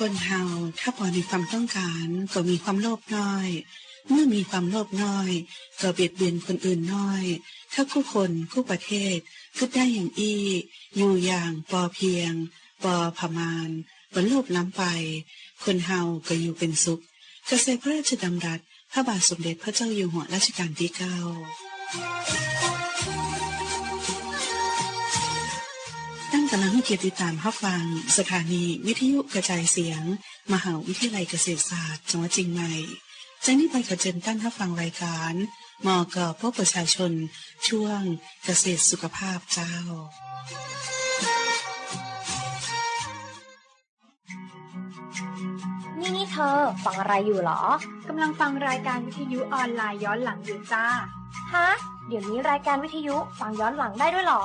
คนเฮาถ้าพอมีความต้องการก็มีความโลภน้อย เมื่อมีความโลภน้อย ก็เบียดเบียนคนอื่นน้อย ถ้าคู่คนคู่ประเทศคิดได้อย่างอี้อยู่อย่างปอเพียงปอพมานบรรโลภล้ำไป คนเฮาก็อยู่เป็นสุขเกษตรพระราชดำรัส พระบาทสมเด็จพระเจ้าอยู่หัวรัชกาลที่เก้า กำลังให้เกียรติติดตามรับฟัง สถานีวิทยุกระจายเสียง มหาวิทยาลัยเกษตรศาสตร์จังหวัดเชียงใหม่จากนี้ไปขอเชิญตั้งรับฟังรายการมอกพบประชาชน ช่วงเกษตรสุขภาพเจ้า นี่นี่เธอฟังอะไรอยู่เหรอ กำลังฟังรายการวิทยุออนไลน์ย้อนหลังอยู่จ้า ฮะ เดี๋ยวนี้รายการวิทยุฟังย้อนหลังได้ด้วยเหรอ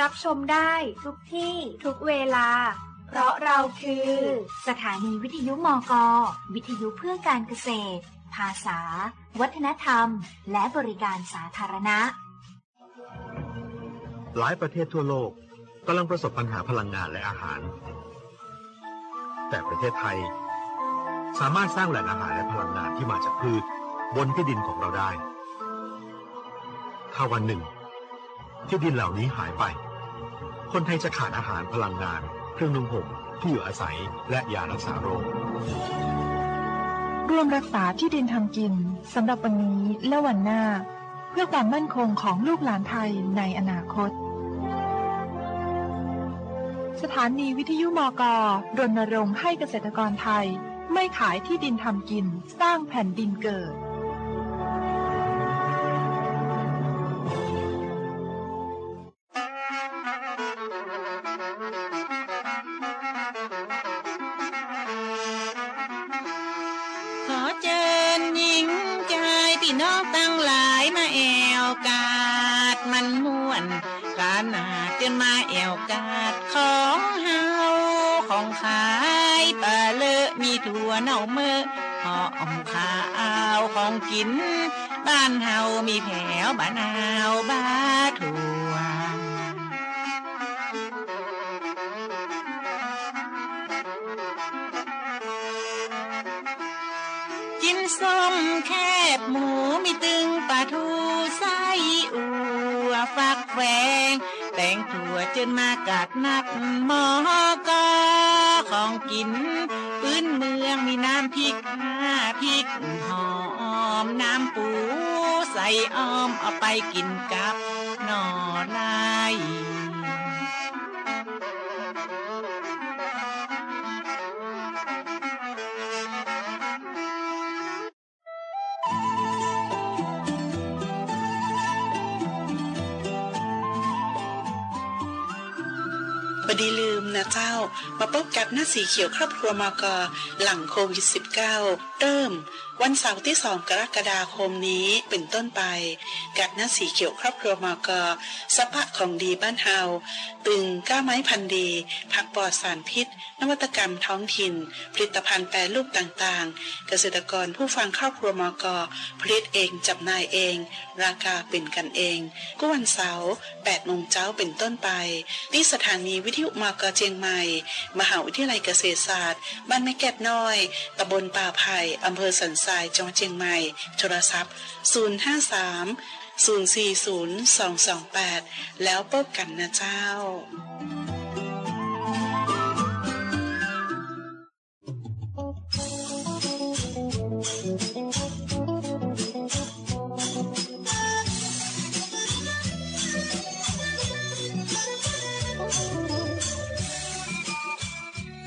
รับชมได้ทุกที่ทุกเวลา เพราะเราคือ สถานีวิทยุมก วิทยุเพื่อการเกษตร ภาษา วัฒนธรรม และบริการสาธารณะ หลายประเทศทั่วโลกกำลังประสบปัญหาพลังงานและอาหาร แต่ประเทศไทย สามารถสร้างแหล่งอาหารและพลังงานที่มาจากพืช บนที่ดินของเราได้ ถ้าวันหนึ่ง ที่ดินเหล่านี้หายไป คนไทยจะขาดอาหารพลังงาน เครื่องนุ่งห่มที่อยู่อาศัยและยารักษาโรคร่วมรักษาที่ดินทำกินสำหรับวันนี้และวันหน้า เพื่อความมั่นคงของลูกหลานไทยในอนาคต สถานีวิทยุมกรณรงค์ให้เกษตรกรไทย ไม่ขายที่ดินทำกิน สร้างแผ่นดินเกิด ถั่วเน่าเมื่อหอมข้าวของกิน บ้านเฮามีแผวบ้านเฮาบ้าถั่วกินส้มแคบหมูมีตึงปลาทูไส้อัวฟักแฝงแตงถั่วจนมากัดนักหมอกอของกิน พื้นเมืองมีน้ำพริกห้าพริกหอมน้ำปูใส่อ้อมเอาไปกินกับหน่อไล่บดีลืม นะเจ้า มาพบกับหน้าสีเขียวครอบครัวมกหลังโควิด -19 เริ่ม วันเสาร์ที่2กรกฎาคมนี้เป็นต้นไป กับหน้าสีเขียวครอบครัวมกสภะของดีบ้านเฮาตึงก้าไม้พันธุ์ดี ผักปลอดสารพิษ นวัตกรรมท้องถิ่น ผลิตภัณฑ์แปรรูปต่างๆ เกษตรกรผู้ฟังครอบครัวมกผลิตเองจำหน่ายเอง ราคาเป็นกันเองก็วันเสาร์8โมงเช้าเป็นต้นไป ที่สถานีวิทยุมกเชียงใหม่ มหาวิทยาลัยเกษตรศาสตร์ บ้านแม่แก้ดน้อย ตำบลป่าไผ่อำเภอสันทราย จังหวัดเชียงใหม่ โทรศัพท์ 053 040 228 แล้วพบกันนะเจ้า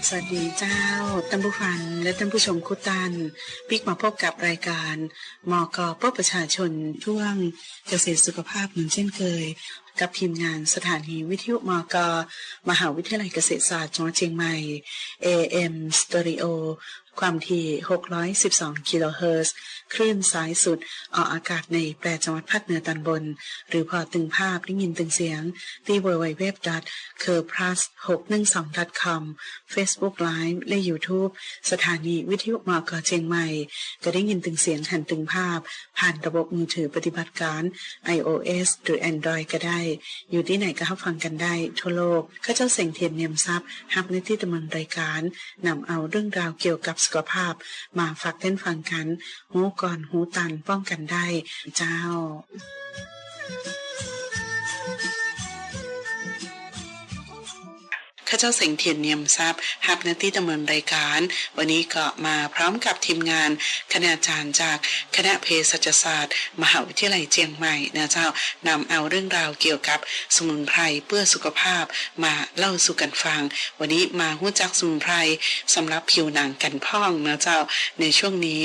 สวัสดีเจ้าท่านผู้ฟังและท่านผู้ชมคุตันพิกมาพบกับรายการมอกอพบประชาชนช่วงเกษตรสุขภาพเหมือนเช่นเคย กับทีมงานสถานีวิทยุมอกมหาวิทยาลัยเกษตรศาสตร์จังหวัดเชียงใหม่ AM Stereo ความถี่ 612 กิโลเฮิรตซ์ คลื่นสายสุด ออกอากาศในแปรจังหวัดภาคเหนือตอนบน หรือพอตึงภาพได้ยินตึงเสียง ที่ www c u r p l u s 612 com Facebook Live และ YouTube สถานีวิทยุมกเชียงใหม่ก็ได้ยินตึงเสียงหันตึงภาพ ผ่านระบบมือถือปฏิบัติการ iOS หรือ Android ก็ได้ อยู่ที่ไหนก็รับฟังกันได้ ทั่วโลกข้าเจ้าเสียงเทียนเนียมทรัพย์ฮับในที่ดำเนินรายการนำเอาเรื่องราวเกี่ยวกับสุขภาพ มาฟักเต้นฟังกัน หูก่อนหูตันป้องกันได้ เจ้า ข้าเจ้าเสียงเทียนเนียมทรัพย์ฮับนาที่ดำเนินรายการ วันนี้ก็มาพร้อมกับทีมงานคณาจารย์จากคณะเภสัชศาสตร์ มหาวิทยาลัยเจียงใหม่นะเจ้านำเอาเรื่องราวเกี่ยวกับสมุนไพรเพื่อสุขภาพมาเล่าสู่กันฟัง วันนี้มาหู้จักสมุนไพรสำหรับผิวหนังกันพองนะเจ้าในช่วงนี้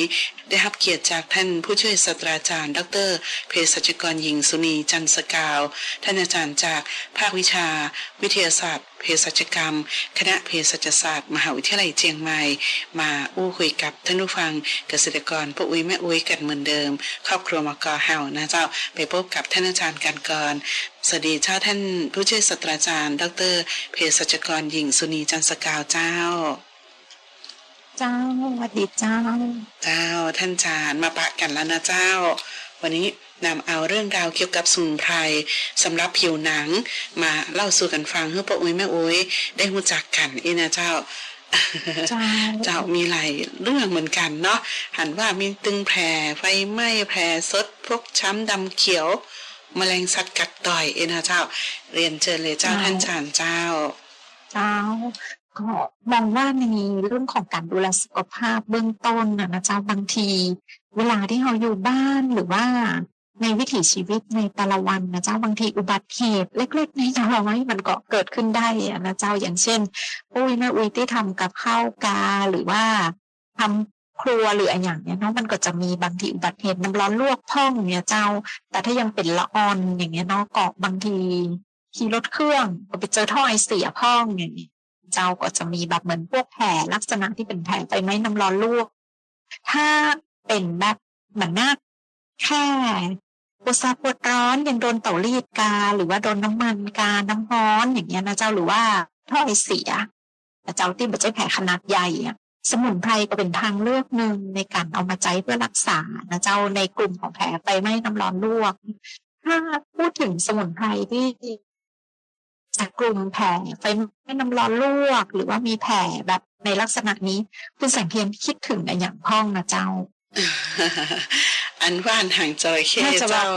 ได้รับเกียรติจากท่านผู้ช่วยศาสตราจารย์ ดรเภสัชกรหญิงสุนีจันสกาว ท่านอาจารย์จากภาควิชา วิทยาศาสตร์ เภสัชกรรม คณะเภสัชศาสตร์ มหาวิทยาลัยเจียงใหม่ มาอู้คุยกับท่านผู้ฟังเกษตรกรป้าอุ้ยแม่อุ้ยกันเหมือนเดิม ครอบครัวมกอเห่านะเจ้าไปพบกับท่านอาจารย์กันก่อนสวัสดีเจ้าท่านผู้ช่วยศาสตราจารย์ ดรเภสัชกรหญิงสุนีจันทร์สกาวเจ้าเจ้าสวัสดีเจ้า เจ้าท่านอาจารย์มาปะกันแล้วนะเจ้า วันนี้ นำเอาเรื่องราวเกี่ยวกับสมุนไพรสำหรับผิวหนัง มาเล่าสู่กันฟังเพื่อป้าอุ้ยแม่อุ้ยได้รู้จักกันอีนะเจ้าเจ้าเจ้ามีหลายเรื่องเหมือนกันเนาะหันว่ามีตึงแผลไฟไหม้แผลสดพวกช้ำดำเขียวแมลงสัตว์กัดต่อยเอ็นะเจ้า เรียนเชิญเลยเจ้าท่านอาจารย์เจ้า เจ้าก็มองว่าในเรื่องของการดูแลสุขภาพเบื้องต้นนะนะเจ้าบางที เวลาที่เราอยู่บ้านหรือว่า ในวิถีชีวิตในแต่ละวันนะเจ้าบางทีอุบัติเหตุเล็กๆน้อยๆมันก็เกิดขึ้นได้นะเจ้าอย่างเช่นอุ้ยแม่อุ้ยที่ทำกับข้าวกาหรือว่าทำครัวหรืออะไรอย่างเนี้ยเนาะมันก็จะมีบางทีอุบัติเหตุน้ำร้อนลวกพ่องเนี่ยเจ้า แต่ถ้ายังเป็นละออนอย่างเงี้ยเนาะก็บางทีขี่รถเครื่องก็ไปเจอท่อไอเสียพ่องอย่างนี้เจ้าก็จะมีแบบเหมือนพวกแผลลักษณะที่เป็นแผลไฟไหม้น้ำร้อนลวก ถ้าเป็นแบบเหมือนหน้า แค่ปวดซาปวดร้อนยังโดนเต่ารีดกา หรือว่าโดนน้ำมันกา น้ำร้อนอย่างเงี้ยนะเจ้าหรือว่าท่อไอเสียนะเจ้าที่มันจะแผลขนาดใหญ่สมุนไพรก็เป็นทางเลือกหนึ่งในการเอามาใช้เพื่อรักษานะเจ้าในกลุ่มของแผลไฟไหม้น้ำร้อนลวก ถ้าพูดถึงสมุนไพรที่จากกลุ่มแผลไฟไหม้น้ำร้อนลวก หรือว่ามีแผลแบบในลักษณะนี้คุณแสงเทียนคิดถึงในอย่างพ้องนะเจ้า อันว่านหางจระเข้น่าจะว่าเจ้า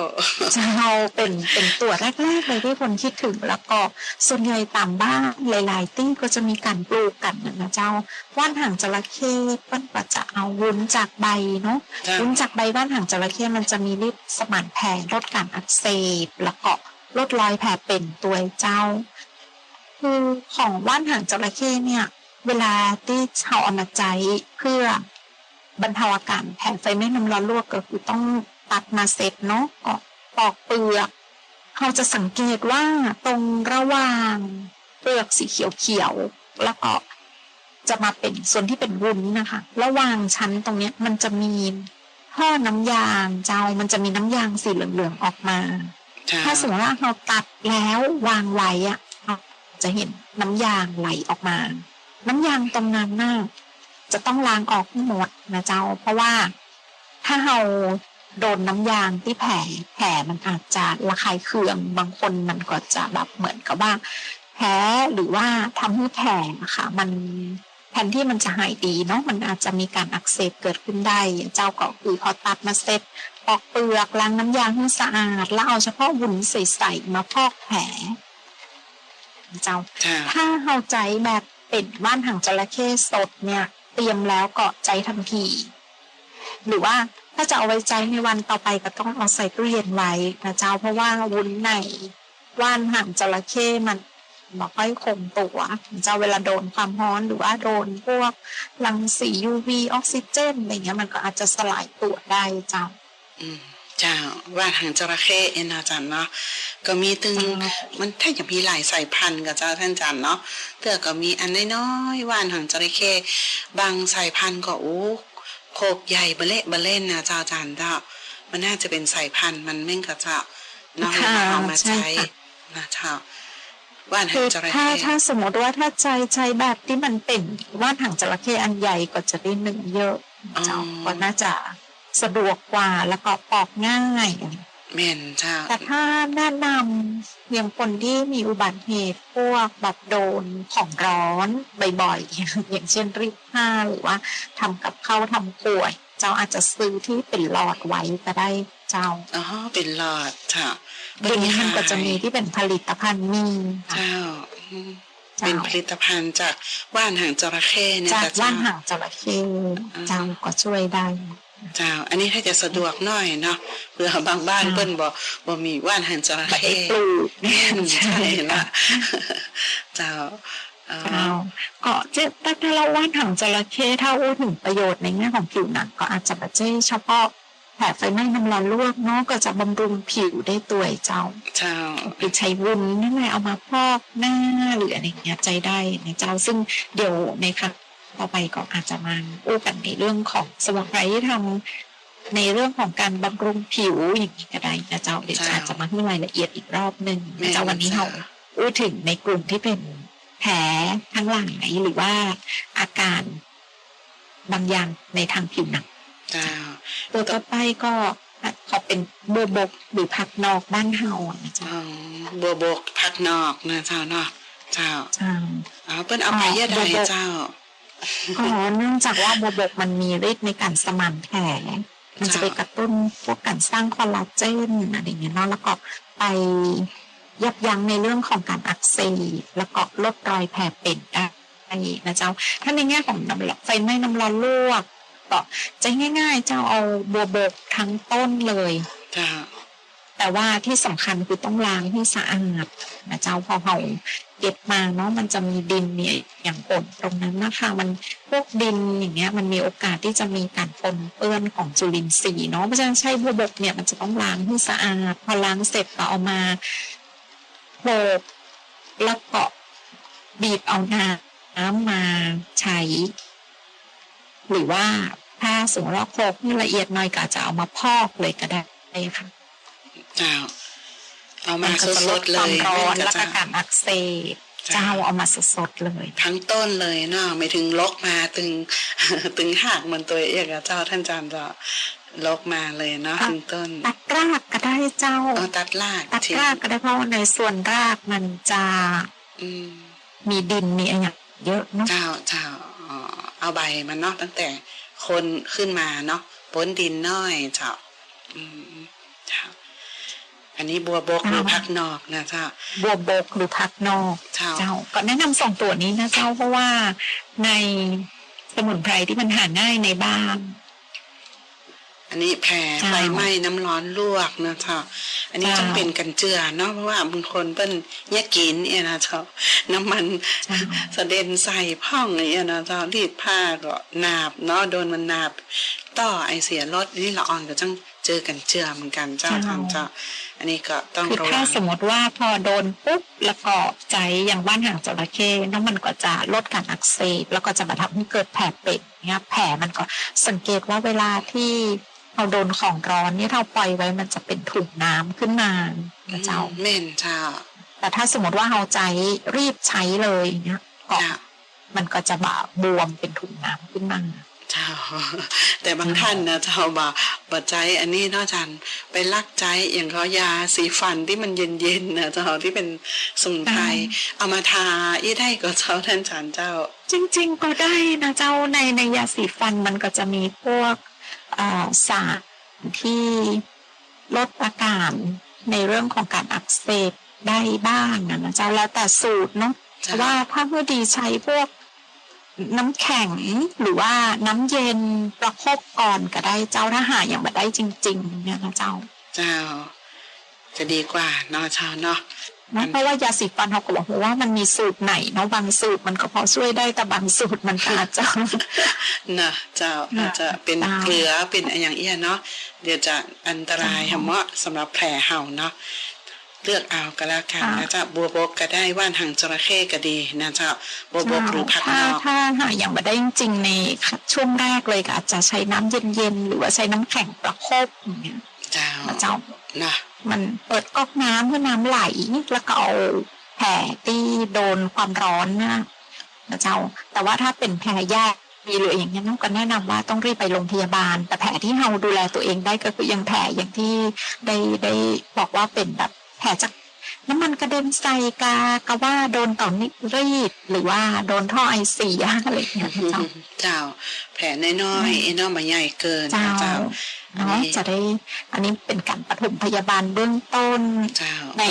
เจ้าเป็นเป็นตัวแรกๆเลยที่คนคิดถึงแล้วก็ส่วนใหญ่ตามบ้านหลายๆที่ก็จะมีการปลูกกันนะนะเจ้าว่านหางจระเข้ปั้นก็จะเอาวุ้นจากใบเนาะเจ้าวุ้นจากใบว่านหางจระเข้มันจะมีฤทธิ์สมานแผลลดการอักเสบแล้วก็ลดรอยแผลเป็นตัวเจ้า คือของว่านหางจระเข้เนี่ย เวลาที่ชาวเอามาใจเพื่อ บรรเทาอาการแผลไฟไหม้น้ำร้อนลวกก็คือต้องตัดมาเสร็จเนาะก็ปอกเปลือกเราจะสังเกตว่าตรงระหว่างเปลือกสีเขียวๆแล้วก็จะมาเป็นส่วนที่เป็นวุ้นนะคะ ระหว่างชั้นตรงเนี้ยมันจะมีท่อน้ำยางเจ้ามันจะมีน้ำยางสีเหลืองๆออกมาเจ้าถ้าสมมติว่าเราตัดแล้ววางไว้อะเราจะเห็นน้ำยางไหลออกมา น้ำยางตรงนั้นน่ะ จะต้องล้างออกให้หมดนะเจ้า เพราะว่าถ้าเราโดนน้ำยางที่แผลแผลมันอาจจะระคายเคือง บางคนมันก็จะแบบเหมือนกับว่าแผลหรือว่าทำให้แผลนะคะมันแทนที่มันจะหายดีเนาะมันอาจจะมีการอักเสบเกิดขึ้นได้ เจ้าก็คือพอตัดมาเสร็จปอกเปลือกล้างน้ำยางให้สะอาด แล้วเอาเฉพาะวุ้นใสๆมาพอกแผล เจ้าเจ้าถ้าเอาใจแบบเป็นว่านหางจระเข้สดเนี่ย เตรียมแล้วเกาะใจทันที หรือว่าถ้าจะเอาไว้ใจในวันต่อไปก็ต้องเอาใส่ตู้เย็นไว้นะเจ้าเพราะว่าวุ้นในว่านหางจระเข้มันมาค่อยคงตัวเจ้าเวลาโดนความร้อนหรือว่าโดนพวกรังสี UV ออกซิเจนอะไรเงี้ยมันก็อาจจะสลายตัวได้เจ้า อืม เจ้าว่าหางจระเข้เอ็นอาจารย์เนาะก็มีตึงมันถ้าจะมีหลายสายพันธุ์กับเจ้าท่านจันเนาะเตือก็มีอันน้อยๆว่านหางจระเข้บางสายพันธุ์ก็โอ้โคกใหญ่เบะเละเบะเล่นนะเจ้าจันเจ้ามันน่าจะเป็นสายพันธุ์มันแม่งกับเจ้าเน้องค่ะเอามาใช่ใช้ค่ะนะเจ้าว่านหาคืงอจระถ้าเข้ถ้าสมมติว่าถ้าใจใจแบบที่มันเป็นว่านหางจระเข้อันใหญ่ก็จะได้เนื้อเยอะเจ้าก็น่าจะ สะดวกกว่าแล้วก็ปอกง่ายแม่นเจ้าแต่ถ้าแนะนำอย่างคนที่มีอุบัติเหตุพวกแบบโดนของร้อนบ่อยๆ อย่างเช่นรีดผ้าหรือว่าทำกับข้าวทำขวดเจ้าอาจจะซื้อที่เป็นหลอดไว้ก็ได้เจ้าอ๋อเป็นหลอดเจ้าเดี๋ยวนี้มันก็จะมีที่เป็นผลิตภัณฑ์มีค่ะเจ้าอืมเจ้าเป็นผลิตภัณฑ์จากว่านหางจระเข้เนี่ยจากแต่เจ้ว่านหางจระเข้เจ้าก็ช่วยได้ เจ้า อันนี้ถ้าจะสะดวกหน่อยเนาะเผื่อบางบ้านค่ะเปิ้นบอกบ่มีว่านหางจระไม่เข้ได้ปลูกแม่นใช่ละค่ะเจ้าเอ่อเจ้าก็เจ๊แต่ถ้าเราว่านหางจระเข้ถ้าพูดถึงประโยชน์ในแง่ของผิวหนังก็อาจจะไม่ใช่เฉพาะแผลไฟไหม้น้ำร้อนลวกเนาะก็จะบำรุงผิวได้ตัวยเจ้า เจ้าคือใช้วุ้นนั่นแหละเอามาพอกหน้าหรืออะไรอย่างเงี้ยใจได้นะเจ้าซึ่งเดี๋ยวในครั้ง ต่อไปก็อาจจะมาอู้กันในเรื่องของสมุนไพรที่ทำในเรื่องของการบำรุงผิวอย่างนี้ก็ได้นะเจ้าเดี๋ยวอาจจะมาให้รายละเอียดอีกรอบหนึ่งนะเจ้าวันนี้เราอู้ถึงในกลุ่มที่เป็นแผลทั้งหลายหรือว่าอาการบางอย่างในทางผิวหนังเจ้าตัวต่อไปก็ขอเป็นบัวบกหรือผักนอกบ้านเฮาอะนะเจ้าอ๋อบัวบกผักนอกนะเจ้าเนาะเจ้าใช่อ๋อเปิ้นเอาไปเยอะใดเจ้า ก็เนื่องจากว่าบัวบกมันมีฤทธิ์ในการสมานแผลมันจะไปกระตุ้นพวกการสร้างคอลลาเจนอะไรอย่างเงี้ยเนาะแล้วก็ไปยับยั้งในเรื่องของการอักเสบแล้วก็ลดรอยแผลเป็นได้นะเจ้า ถ้าในแง่ของน้ำร้อนไฟไหม้น้ำร้อนลวกก็จะง่าย ๆ เจ้าเอาบัวบกทั้งต้นเลย แต่ว่าที่สำคัญคือต้องล้างให้สะอาดนะเจ้าพอเราเก็บมาเนาะมันจะมีดินเนี่ยอย่างปนตรงนั้นนะคะมันพวกดินอย่างเงี้ยมันมีโอกาสที่จะมีการปนเปื้อนของจุลินทรีย์เนาะเพราะฉะนั้นใช้บัวบกเนี่ยมันจะต้องล้างให้สะอาดพอล้างเสร็จก็เอามาโขลกแล้วก็บีบเอาน้ำมาใช้ หรือว่าถ้าสมมติว่าโขลกให้ละเอียดหน่อยก็จจะเอามาพอกเลยก็ได้ค่ะ เจ้าเอามามันก็จะสลดดๆเลความยร้อนแม่และเจ้าการอักเสบจ้าเจ้าเอามาสดๆเลย ทั้งต้นเลยเนาะไม่ถึงลกมาตึงตึงหักมันตัวเองอะเจ้าท่านจารย์จะลกมาเลยเนาะค่ะถึงต้น ตัดรากก็ได้เจ้าเอาตัดรากตัดทิ้งรากก็ได้เพราะว่าในส่วนรากมันจะอืมมีดินมีอะไรอย่างเยอะเนาะเจ้าเจ้าอ๋อเอาใบมันเนาะตั้งแต่คนขึ้นมาเนาะป้นดินน้อยเจ้าอืมเจ้า อันนี้บัวบกหรือพักนอกนะเจ้า บัวบกหรือผักนอกเจ้าเจ้า ก็แนะนำสองตัวนี้นะเจ้าเพราะว่าในสมุนไพรที่มันหาง่ายในบ้าน อันนี้แผลเจ้าไฟไหม้น้ำร้อนลวกนะเจ้า อันนี้เจ้าจำเป็นกันเจือเนาะเพราะว่าบางคนเปิ้นแยกกินเนี่ยนะเจ้า น้ำมันเจ้าสะเด็นใส่พ่องอย่างเงี้ยนะเจ้ารีดผ้าก็หนาบเนาะโดนมันหนาบ ต่อไอเสียรถนี่ละอ่อนก็ต้องเจอกันเจือเหมือนกันเจ้าเจ้าทำเจ้า อันนี้ก็ต้องคือระถ้าวังสมมติว่าพอโดนปุ๊บแล้วก็ใจอย่างบ้านหางจระเข้น้ำมันก็จะลดการอักเสบแล้วก็จะมาทำให้เกิดแผลเป็นเนี่ยแผลมันก็สังเกตว่าเวลาที่เราโดนของร้อนเนี่ยเราปล่อยไว้มันจะเป็นถุงน้ำขึ้นมานะเจ้าอืมเม่นเจ้าแต่ถ้าสมมติว่าเราใจรีบใช้เลยเนี่ยก็เจ้ามันก็จะแบบบวมเป็นถุงน้ำขึ้นมาเจ้า แต่บางท่านนะเจ้าบ่าบ่ใจอันนี้เนาะจันไปลักใจอย่างเขายาสีฟันที่มันเย็นๆนะเจ้าที่เป็นสมุนไพรเอามาทาอีได้ก็เจ้าท่านจันเจ้า จริง ๆ ก็ได้นะเจ้าในในยาสีฟันมันก็จะมีพวกอ่าสารที่ลดอาการในเรื่องของการอักเสบได้บ้างนะนะเจ้าแล้วแต่สูตรเนาะจ้ะแต่ว่าถ้าเพื่อดีใช้พวก น้ำแข็งหรือว่าน้ำเย็นประคบก่อนก็ได้เจ้าถ้าหาอย่างแบบได้จริง ๆ เนี่ยนะเจ้า เจ้า จะดีกว่าเนาะเจ้าเนาะนะเพราะว่ายาสีฟันเขาก็บอกว่ามันมีสูตรไหนเนาะบางสูตรมันก็พอช่วยได้แต่บางสูตรมันก็อาจจะนะเจ้าน่ะอาจจะเป็นเจ้าเกลือเป็นอะไรอย่างเอี้ยเนาะเดี๋ยวจะอันตรายเจ้าเหมาะสำหรับแผลเห่าเนาะ เลือกเอาก็แล้วกันค่ะนะเจ้าบัวบกก็ได้ว่านหางจระเข้ก็ดีนะเจ้าบัวบกหรือผักนถ้าอกถ้าหาอย่างมาได้จริงๆในช่วงแรกเลยก็อาจจะใช้น้ำเย็นๆหรือว่าใช้น้ำแข็งประคบอย่างเงี้ยเจ้านะเจ้านะมันเปิดก๊อกน้ำเพื่อน้ำไหลแล้วก็เอาแผลที่โดนความร้อนนะนะเจ้า แต่ว่าถ้าเป็นแผลแยกมีหรืออย่างเงี้ยน้องก็แนะนำว่าต้องรีบไปโรงพยาบาล แต่แผลที่เราดูแลตัวเองได้ก็คือยังแผลอย่างที่ได้ได้บอกว่าเป็นแบบแผ ลจากน้ำมันกระเด็นใส่กากะว่าโดนต่อนิรีด หรือว่าโดนท่อไอเสียอะไรอย่างเงี้ยนะเจ้าเจ้า แผลน้อยๆไอ้น้องมาใหญ่เกินเจ้านะเจ้าเนาะจะได้ อันนี้เป็นการปฐมพยาบาลเบื้องต้นเจ้าใน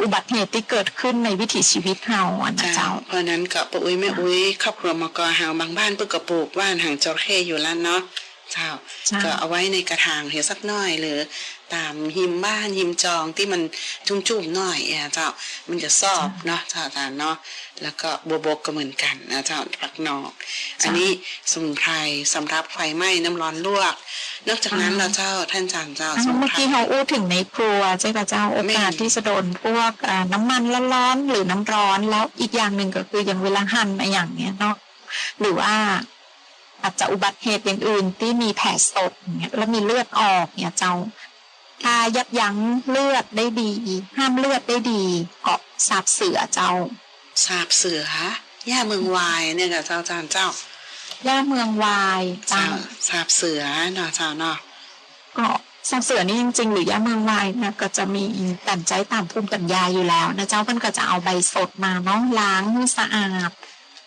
อุบัติเหตุที่เกิดขึ้นในวิถีชีวิตเฮาอะนะเจ้าเจ้า เพราะนั้นก็ปะอุ้ยแม่อุ้ยครอบครัวมกอหาวบางบ้านเพิ่งกระปลูกว่านหางจระเข้อยู่แล้วเนาะ เจ้าใช่ก็เอาไว้ในกระถางเห็นสักหน่อยหรือ ตามหิมบ้านหิมจองที่มันจุ่มๆหน่อยอะเจ้ามันจะซอบเนาะเจ้าอาจารย์เนาะแล้วก็บัวบกก็เหมือนกันนะเจ้าผักนอกอันนี้สมุนไพรสำหรับไฟไหม้น้ำร้อนลวก นอกจากนั้นแล้วเจ้าท่านอาจารย์เจ้าอันสนั้นมุนเมื่อไพรกี้เขาอู้ถึงในครัวใช่ปะเจ้าโอกาสแม่นที่จะโดนพวกอ่าน้ำมันร้อนๆหรือน้ำร้อนแล้วอีกอย่างหนึ่งก็คืออย่างเวลาหั่นอะไรอย่างเนี้ยเนาะหรือว่า อาจจะอุบัติเหตุอย่างอื่นที่มีแผลสดอย่างเงี้ยแล้วมีเลือดออกเนี่ยเจ้าถ้ายับยั้งเลือดได้ดี ห้ามเลือดได้ดีเกาะสาบเสือเจ้าสาบเสือย่าเมืองวายเนี่ยกับเจ้าอาจารย์เจ้าย่าเมืองวายเจ้าเจ้าสาบเสือเนาะเจ้าเนาะก็สับเสือนี่จริงๆหรือย่าเมืองวายนะก็จะมีตันใจตามภูมิปัญญาอยู่แล้วนะเจ้าเพิ่นก็จะเอาใบสดมาเนาะล้างให้สะอาด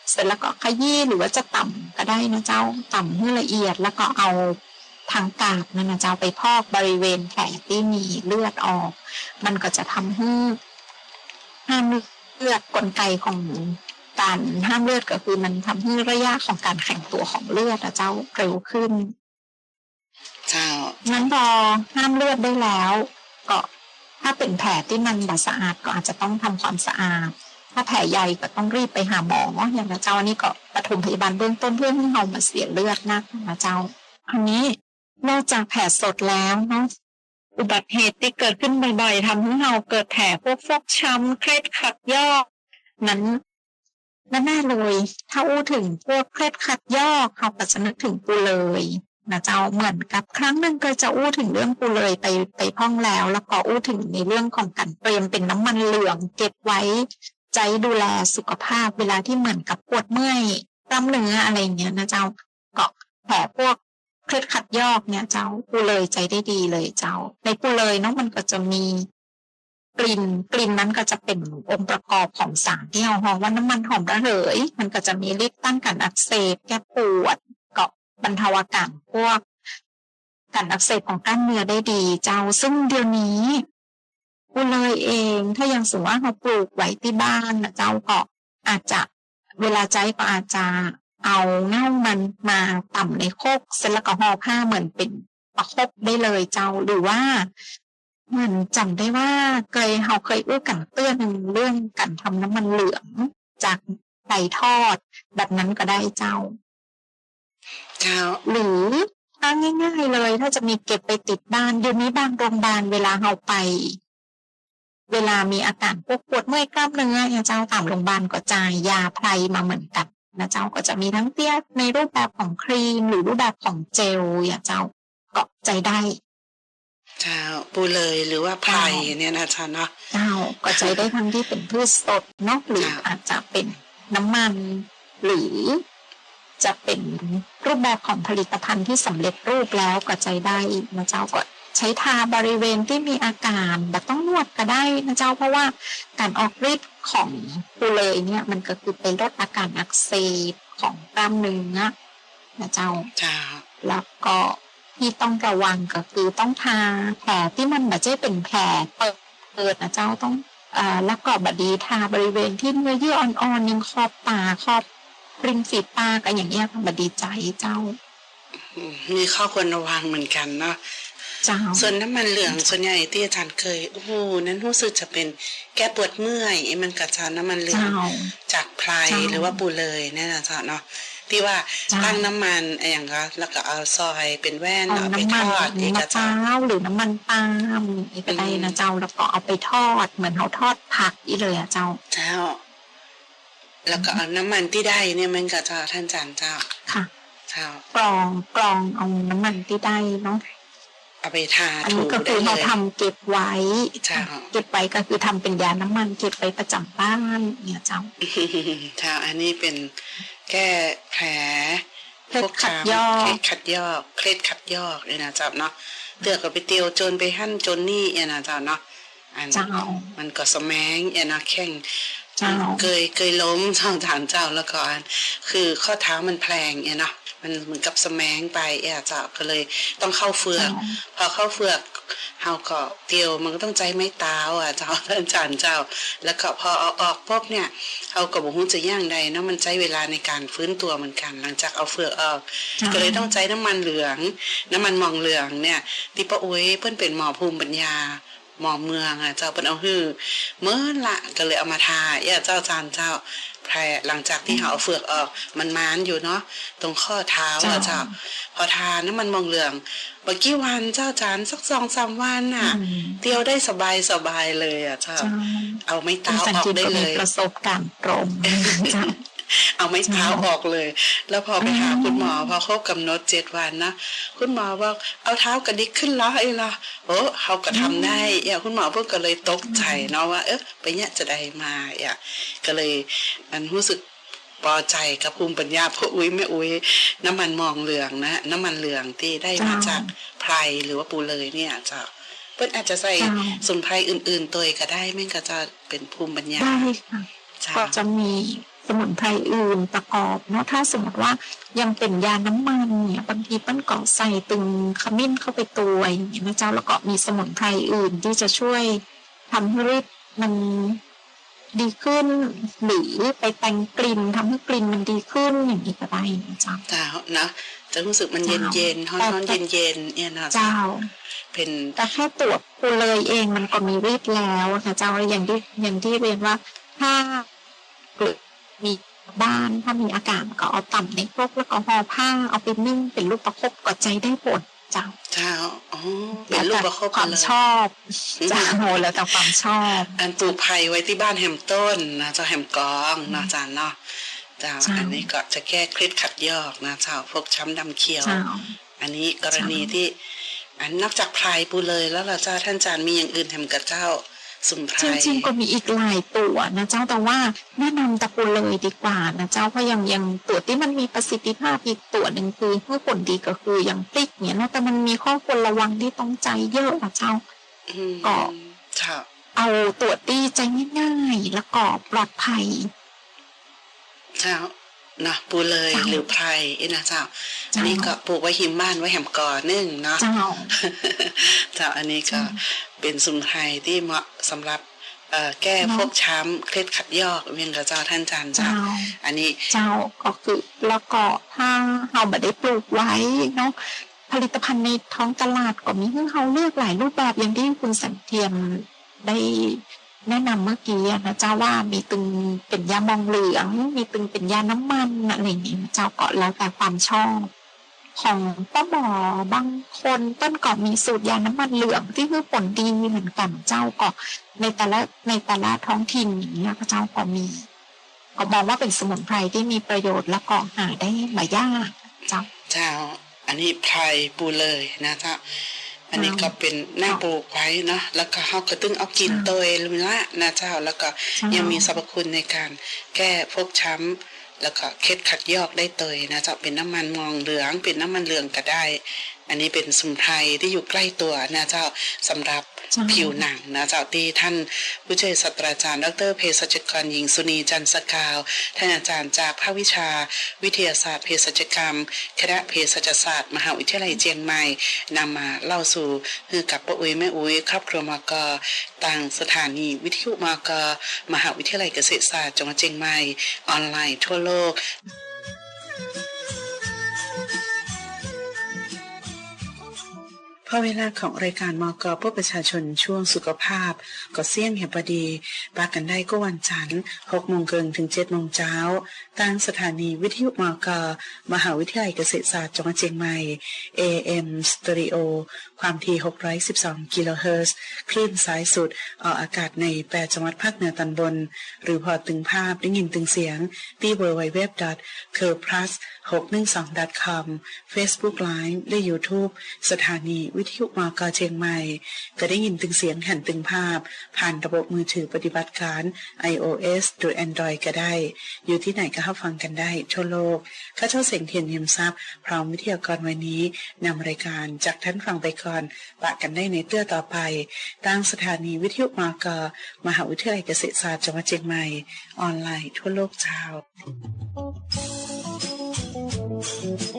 เสร็จแล้วก็ขยี้หรือว่าจะต่ำก็ได้นะเจ้าต่ำให้ละเอียดแล้วก็เอาทางกาบนั่นนะเจ้าไปพอกบริเวณแผลที่มีเลือดออก มันก็จะทำให้ห้ามเลือดกลไกของการห้ามเลือดก็คือมันทำให้ระยะของการแข็งตัวของเลือดนะเจ้าเร็วขึ้น เจ้างั้นพอห้ามเลือดได้แล้ว ก็ถ้าเป็นแผลที่มันบาสะอาดก็อาจจะต้องทำความสะอาด ถ้าแผลใหญ่ก็ต้องรีบไปหาหมออย่างนะเจ้าอันนี้ก็ปฐมพยาบาลเบื้องต้นเพื่อให้เรามาเสียเลือดนะนะเจ้าอันนี้นอกจากแผลสดแล้วเนาะอุบัติเหตุที่เกิดขึ้นบ่อยๆทำให้เราเกิดแผลพวกฟกช้ำเคล็ดขัดยอกนั้นแน่ๆเลยถ้าอู้ถึงพวกเคล็ดขัดยอกเขาก็จะนึกถึงปูเลยนะเจ้าเหมือนกับครั้งหนึ่งเคยจะอู้ถึงเรื่องปูเลยไปไปพ้องแล้ว แล้วก็อู้ถึงในเรื่องของการเตรียมเป็นน้ำมันเหลืองเก็บไว้ ใจดูแลสุขภาพเวลาที่เหมือนกับปวดเมื่อยกล้ามเนื้ออะไรเงี้ยนะเจ้าเกาะแผลพวกเคล็ดขัดยอกเนี่ยเจ้าปูเลยใจได้ดีเลยเจ้า ในปูเลยเนาะมันก็จะมีกลิ่นกลิ่นนั้นก็จะเป็นองค์ประกอบของสารที่เราหอมว่าน้ำมันหอมระเหย มันก็จะมีฤทธิ์ต้านการอักเสบแก้ปวดเกาะบรรเทาอาการพวกการอักเสบของกล้ามเนื้อได้ดี เจ้าซึ่งเดี๋ยวนี้ ถ้ายังสมมติว่าเราปลูกไว้ที่บ้านนะเจ้าก็อาจจะเวลาใจก็อาจจะเอาเง่ามันมาต่ำในโคกเสร็จแล้วก็ห่อผ้าเหมือนเป็นประคบได้เลยเจ้าหรือว่าเหมือนจำได้ว่าเคยเราเคยอู้กันเตือนเรื่องการทำน้ำมันเหลืองจากไก่ทอดแบบนั้นก็ได้เจ้าเจ้าหรือถ้าง่าย ๆเลย ถ้าจะมีเก็บไปติดบ้านเดี๋ยวนี้บางโรงพยาบาลเวลาเราไป เวลามีอาการพวกปวดเมื่อยกล้ามเนื้อเนี่ยเจ้าตามโรงพยาบาลก็จ่ายยาไพรมาเหมือนกันนะเจ้าก็จะมีทั้งเตี้ยในรูปแบบของครีม หรือรูปแบบของเจลอย่าเจ้าก็ใจได้เจ้าปูเลยหรือว่าไพรเนี่ยนะเจ้าเนาะเจ้าก็ใจได้ทั้งที่เป็นพืชสดเนาะหรือจ้ะอาจจะเป็นน้ำมัน หรือจะเป็นรูปแบบของผลิตภัณฑ์ที่สำเร็จรูปแล้วก็ใจได้นะเจ้าก็ ใช้ทาบริเวณที่มีอาการแบบต้องนวดก็ได้นะเจ้าเพราะว่าการออกฤทธิ์ของปูเลยเนี่ยมันก็คือไปลดอาการอักเสบของกล้ามเนื้อนะเจ้าเจ้าแล้วก็ที่ต้องระวังก็คือต้องทาแผลที่มันแบบจะเป็นแผลเปิดเปิดนะเจ้าต้องอ่าแล้วก็บดีทาบริเวณที่เนื้อเยื่ออ่อนๆอยังขอบตาขอบริมฝีปากอะไรอย่างเงี้ยค่ะบดีใจเจ้าอืมมีข้อควรระวังเหมือนกันเนาะ เจ้า ส่วนน้ำมันเหลืองส่วนใหญ่ที่อาจารย์เคยโอ้โหนั้นรู้สึกจะเป็นแก้ปวดเมื่อยมันกับจาน้ำมันเหลืองเจ้าจากไพรจ้าหรือว่าปูเลยเนี่ยนะจ๊ะเนาะที่ว่าจ้ะตั้งน้ำมันอะไรอย่างก็แล้วก็เอาซอยเป็นแว่นเอาเอาไปน้ำทมันอดเองมะก็พจะร้าวหรือน้ำมันปาล์มอีกก็ได้นะเจ้าแล้วก็เอาไปทอด เหมือนเขาทอดผักอีเลยอะเจ้าเจ้า แล้วก็เอาน้ำมันที่ได้เนี่ยมันก็จะท่านจานเจ้าค่ะเจ้ากรองกรองเอาน้ำมันที่ได้เนาะ เอาไปทาอันถูนี้ก็ได้คือเลเรายทำเก็บไว้เจ้าเก็บไว้ก็คือทำเป็นยาน้ำมัน เก็บไปประจำบ้านเนี่ยเจ้าเจ้าอันนี้เป็นแก้แผลเคล็ดพวกขัดช้ำยอกเคล็ดขัดยอกเคล็ดขัดยอกเลยนะเจ้าเนาะเตือกก็ไปเตียวจนไปหั่นจนนี่เนี่ยนะเจ้าเนาะอันเจ้ามันก็สแมงเนี่ยนะแข้งเจ้าเคยเคยล้มเจ้าฐานเจ้าแล้วก็อันคือข้อเท้ามันแพลงเนี่ยเนาะ มันเหมือนกับสแมงไปเอะเจ้าก็เลยต้องเข้าเฟือก พอเข้าเฟือกเฮาก็เตียวมันก็ต้องใจไม่ตาวอะเจ้าท่านอาจารย์เจ้า แล้วก็พอเอาออกปุ๊บเนี่ยเฮาก็บ่ฮู้จะย่างใดเนาะมันใช้เวลาในการฟื้นตัวเหมือนกัน หลังจากเอาเฟือกออก ก็เลยต้องใช้น้ำมันเหลือง น้ำมันมองเหลืองเนี่ยที่ป้าอุ้ยเพิ่นเป็นหมอภูมิปัญญาหมอเมืองอะเจ้าเพิ่นเอาฮือเมื่อละก็เลยเอามาทาอย่าเจ้าจานเจ้า แผลหลังจากที่เขาเอาเฟือกออก มันมานอยู่เนาะตรงข้อเท้าอะเจ้า พอทาน้ำมันมองเหลืองเมื่อกี้วันเจ้าจานสักสองสามวันน่ะอืมเที่ยวได้สบายสบายเลยอะเจ้าเจ้าเอาไม้คุณเท้าสันออกติได้ก็เลมียประสบการณ์ตรงเจ้า เอาไม้เท้าใช่ออกเลย แล้วพอไปหาคุณหมอพอครบกำหนดเจ็ดวันนะคุณหมอบอกเอาเท้ากระดิกขึ้นล้อไอ้ละโอ้เขาก็ทำได้อย่าคุณหมอเพิ่งก็เลยตกใจเนาะว่า เอ๊ะไปเนี่ยจะได้มาอย่าก็เลยมันรู้สึกพอใจกับภูมิปัญญาพ่ออุ้ยแม่อุ้ยน้ำมันมองเหลืองนะน้ำมันเหลืองที่ได้มาจ้าจากไพรหรือว่าปูเลยเนี่ยจะเพิ่นอาจจะใส่จ้าสมุนไพรอื่นๆตัวก็ได้แม่งก็จะเป็นภูมิปัญญาได้ค่ะจ้าก็จะมี สมุนไพรอื่นประกอบเนาะถ้าสมมติว่ายังเป็นยาน้ำมันเนี่ยบางทีเปิ้นก็ใส่ตึงขมิ้นเข้าไปตัวอย่างเงี้ยนะเจ้าแล้วก็มีสมุนไพรอื่นที่จะช่วยทำให้ฤทธิ์มันดีขึ้น หรือไปแต่งกลิ่นทำให้กลิ่นมันดีขึ้นอย่างนี้ก็ได้นะเจ้าเจ้านะจะรู้สึกมันเย็นเจ้าเย็นๆฮ้อนแต่ฮ้อนเย็นเย็นๆเนี่ยนะเจ้าเป็นแต่แค่ตรวจกูเลยเองมันก็มีฤทธิ์แล้วอะค่ะเจ้าอย่างที่อย่างที่เรียนว่าถ้าเกิด มีบ้านถ้ามีอาการก็เอาต่ำในพวกแล้วก็ห่อผ้าเอาไปนึ่งเป็นลูกประคบก็ใจได้ผลเจ้าเจ้าอ๋อเป็นลูกประคบควากันมเลยชอบเจ้าแล้วแต่ความชอบ อันปลูกไผ่ไว้ที่บ้านแฮมต้นนะเจ้าแฮมกองนะจานเนาะเจ้าเจ้าอันนี้ก็จะแก้เคล็ดขัดยอกนะเจ้าพวกช้ำดำเขียวเจ้าอันนี้กรณีเจ้าที่อันนอกจากไพรปูเลยแล้วเราเจ้าท่านจานมีอย่างอื่นแฮมกับเจ้า สมุนไพรจริงๆก็มีอีกหลายตัวนะเจ้าแต่ว่าแนะนำตะปูเลยดีกว่านะเจ้าเพราะอย่างอย่างตัวที่มันมีประสิทธิภาพอีกตัวหนึ่งคือเมื่อผลดีก็คืออย่างพริกเนี่ยเนาะแต่มันมีข้อควรระวังที่ต้องใจเยอะนะเจ้าอืมก็เจ้าเอาตัวที่ใจง่ายๆแล้วก็ปลอดภัยเจ้า นะปูเลยเจ้าหรือไพรนะเจ้าเจ้านี่ก็ปลูกไว้หิมบ้านไว้แหมก่อนึ่งเนาะเจ้าเจ้าอันนี้ก็เจ้าเป็นสมุนไพรที่เหมาะสำหรับเอ่อแก้เนาะพวกช้ำเคล็ดขัดยอกเวียนกับเจ้าท่านจานเจ้าเจ้า อันนี้เจ้าก็คือแล้วก็ถ้าเราไม่ได้ปลูกไว้เนาะผลิตภัณฑ์ในท้องตลาดก็มีให้เราเลือกหลายรูปแบบอย่างที่คุณสันเทียมได้ แนะนำเมื่อกี้นะเจ้าว่ามีตึงเป็นยามองเหลือง มีตึงเป็นยาน้ำมันอะไรอย่างนี้เจ้าก็แล้วแต่ความชอบของป้าหมอบางคนต้นก็มีสูตรยาน้ำมันเหลืองที่คือผลดีเหมือนกันเจ้าก็ในแต่ละในแต่ละท้องถิ่นอย่างเงี้ยเจ้าก็มีก็มองว่าเป็นสมุนไพรที่มีประโยชน์และก็หาได้ไม่ยากเจ้า เจ้า อันนี้ไพรปูเลยนะเจ้า อันนี้ก็เป็นหน้าปลูกไว้เนาะแล้วก็เขาก็ตึงเอากินเจ้าตัวเองละนะเจ้าแล้วก็เจ้ายังมีสรรพคุณในการแก้พวกช้ำแล้วก็เคล็ดขัดยอกได้เตยนะเจ้าเป็นน้ำมันมองเหลืองเป็นน้ำมันเหลืองก็ได้ อันนี้เป็นสมุนไพรที่อยู่ใกล้ตัวนะเจ้าสำหรับเจ้าผิวหนังนะเจ้าที่ท่านผู้ช่วยศาสตราจารย์ดรเภสัชกรหญิงสุนีจันทร์สกาวท่านอาจารย์จากภาควิชา วิทยาศาสตร์เภสัชกรรม คณะเภสัชศาสตร์ มหาวิทยาลัยเจียงใหม่นำมาเล่าสู่คือกับป้าอุ้ยแม่อุ้ยครอบครัวมกต่างสถานีวิทยุมกมหาวิทยาลัยเกษตรศาสตร์จังหวัดเชียงใหม่ ออนไลน์ทั่วโลกพ อเวลาของรายการมกเพื่อประชาชนช่วงสุขภาพ ก็เสี่ยงเหี่ยพอดีปากันได้ก็วันจันทร์6โมงเกินถึง7โมงเช้าทางสถานีวิทยุมก มหาวิทยาลัยเกษตรศาสตร์จังหวัดเชียงใหม่ AM Stereo ความถี่ 612 กิโลเฮิรตซ์ คลื่นสายสุด ออกอากาศใน 8 จังหวัดภาคเหนือตอนบน หรือพอตึงภาพได้ยินตึงเสียง ที่ www.curplus612.com Facebook Live และ YouTube สถานีวิทยุมก เชียงใหม่ ก็ได้ยินตึงเสียงแผ่นตึงภาพ ผ่านระบบมือถือปฏิบัติการ iOS หรือ Android ก็ได้ อยู่ที่ไหนก็รับฟังกันได้ทั่วโลกข้าเจ้าเสียงเทียนเยียมทรัพย์พร้อมวิทยากรวันนี้นำรายการจากท่านฟังไปก่อนปะกันได้ในเตื้อต่อไปตั้งสถานีวิทยุมากมหาวิทยาลัยเกษตรศาสตร์จังหวัดเชียงใหม่ ออนไลน์ทั่วโลกชาวน